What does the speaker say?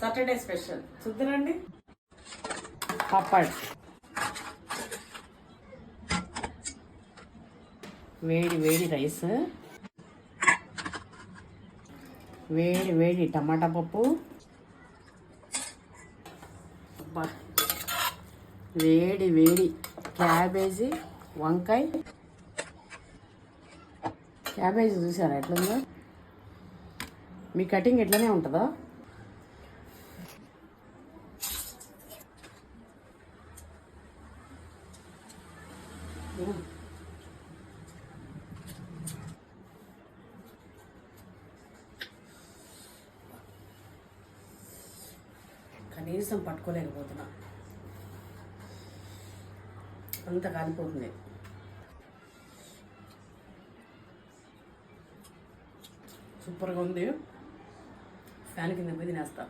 Saturday special చూద్దరండి. పప్పడ్ వేడి వేడి rice. వేడి వేడి టమాటా పప్పు. వేడి వేడి క్యాబేజీ వంకాయ. క్యాబేజీ చూసారా ఎట్లుందో? మీ కటింగ్ ఎట్లనే ఉంటుందా? కనీసం పట్టుకోలేకపోతున్నా. అంత కాలిపోతుంది. సూపర్గా ఉంది. ఫ్యాన్ కింద పోయి తినేస్తా.